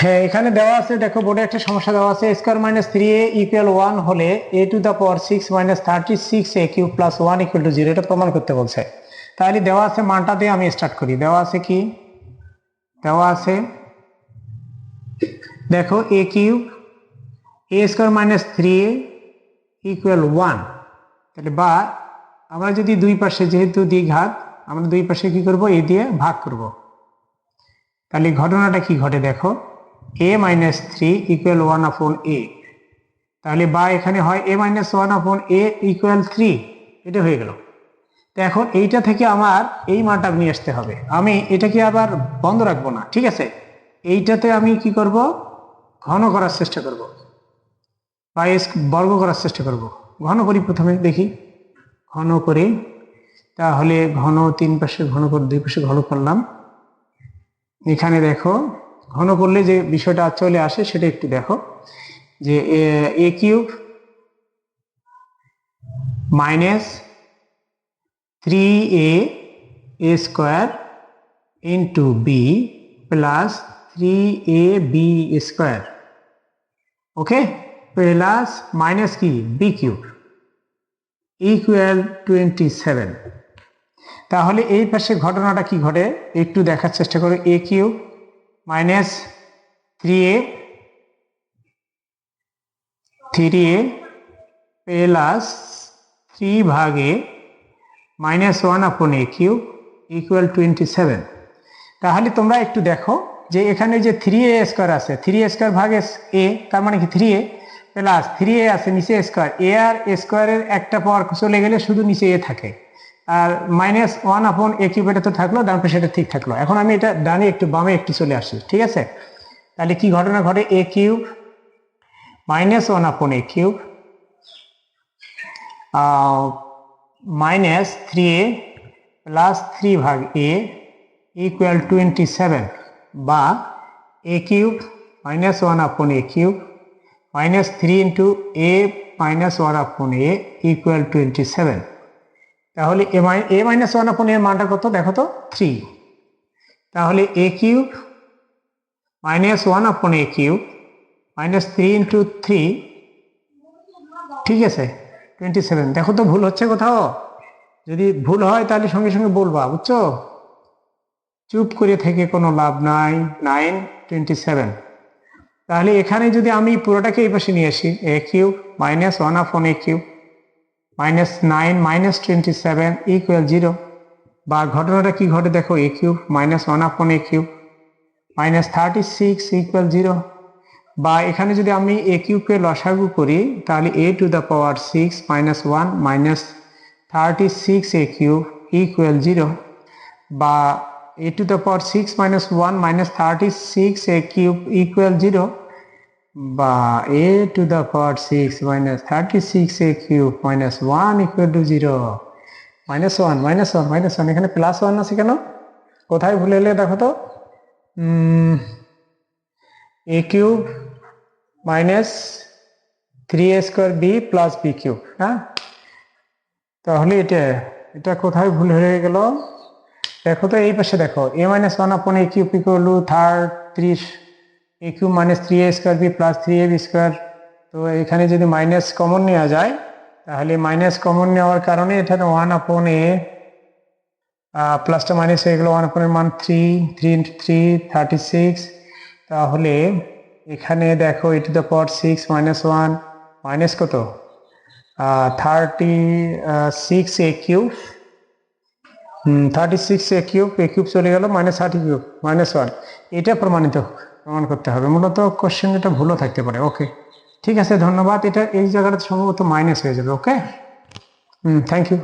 হ্যাঁ এখানে দেওয়া আছে, দেখো, বোর্ডে একটা সমস্যা দেওয়া আছে square minus three A equal one হলে A to the power six minus thirty six A cube plus one equal to zero এটা প্রমাণ করতে বলছে। তাহলে দেওয়া আছে মানটা দিয়ে আমি স্টার্ট করি। দেওয়া আছে কি? দেওয়া আছে, দেখো A cube A square minus three A equal one তাহলে বা, আমরা যদি দুই পাশে যেহেতু দ্বিঘাত, আমরা দুই পাশে কি করব? এ দিয়ে ভাগ করব। তাহলে ঘটনাটা কি ঘটে দেখো? A minus three equal one upon A তাহলে বা এখানে হয় এ minus one upon a equal three এটা হয়ে গেল। তো এখন এইটা থেকে আমার এই মানটা নিয়ে আসতে হবে। আমি এটাকে আবার বন্ধ রাখব না, ঠিক আছে? এইটাতে আমি কি করব? ঘন করার চেষ্টা করব। বা বর্গ করার চেষ্টা করব। ঘন করি প্রথমে, দেখি। ঘন করে। তাহলে ঘন তিন পাশে ঘন করে, দুই পাশে ঘন করলাম। এখানে দেখো ঘন করলে যে বিষয়টা চলে আসে সেটা একটু দেখো, যে A cube minus three A A square into B plus three A B square, okay? Plus minus কি? B cube, equal twenty seven. তাহলে এই পাশে ঘটনাটা কি ঘটে? একটু দেখার চেষ্টা করো, A cube A, three A plus three ভাগে minus one upon A cube equal twenty seven তাহলে তোমরা একটু দেখো যে এখানে যে থ্রি এ স্কোয়ার আছে, থ্রি এ স্কোয়ার ভাগে এ, তার মানে কি three A? Plus three A আছে নিচে স্কোয়ার এ আর স্কোয়ারের একটা পাওয়ার চলে গেলে শুধু নিচে এ থাকে। আর মাইনাস ওয়ান আপন এ কিউব এটা তো থাকল ডান পাশে এটা ঠিক থাকল। এখন আমি এটা ডানে একটু বামে একটু চলে আসি, ঠিক আছে? তাহলে কি ঘটনা ঘটে? এ cube minus one upon A cube minus three A plus three ভাগ এ ইকুয়াল টোয়েন্টি সেভেন বা এ cube minus one upon a cube minus three into a minus one upon a equal twenty seven তাহলে এ এ minus one আপন এর মানটা কত? দেখো তো three তাহলে এ cube minus one upon a cube minus three into three ঠিক আছে টোয়েন্টি সেভেন দেখো তো ভুল হচ্ছে কোথাও? যদি ভুল হয় তাহলে সঙ্গে সঙ্গে বলবা, বুঝছ? চুপ করে থেকে কোনো লাভ নাই নাইন টোয়েন্টি সেভেন তাহলে এখানে যদি আমি পুরোটাকে এই পাশে নিয়ে আসি এ cube minus one upon a cube minus nine minus twenty seven equal zero বা ঘটনাটা কি ঘটে দেখো এ cube minus one upon a cube minus thirty six equal zero বা এখানে যদি আমি এ কিউবকে লসাগু করি, তাহলে a to the power six minus one minus thirty six a cube equal zero বা a to the power six minus one minus thirty six a cube equal zero বা a to the power six minus thirty six a cube minus one equal to zero minus one minus one minus one এখানে plus one আছে কেন? কোথায় ভুলে এলে দেখো তো? A cube minus three a square b plus b cube হ্যাঁ? তাহলে এটা এটা কোথায় ভুল হয়ে গেল? দেখো তো এই পাশে দেখো a minus one upon a cube equal to third ত্রিশ a cube minus three a square b plus three a b square তো এখানে যদি মাইনাস কমন নেওয়া যায়, তাহলে মাইনাস কমন নেওয়ার কারণে এখানে ওয়ান আপন এ প্লাসটা মাইনাস হয়ে গেলো ওয়ান আপনের মান three three into three thirty six তাহলে এখানে দেখো a to the power six minus one minus কত? Thirty six a cube thirty six a cube a cube চলে গেল minus thirty cube minus one এটা প্রমাণিত প্রমাণ করতে হবে। মূলত কোশ্চেন যেটা ভুলও থাকতে পারে। ওকে ঠিক আছে, ধন্যবাদ। এটা এই জায়গাটা সম্ভবত মাইনাস হয়ে যাবে। ওকে হুম থ্যাংক ইউ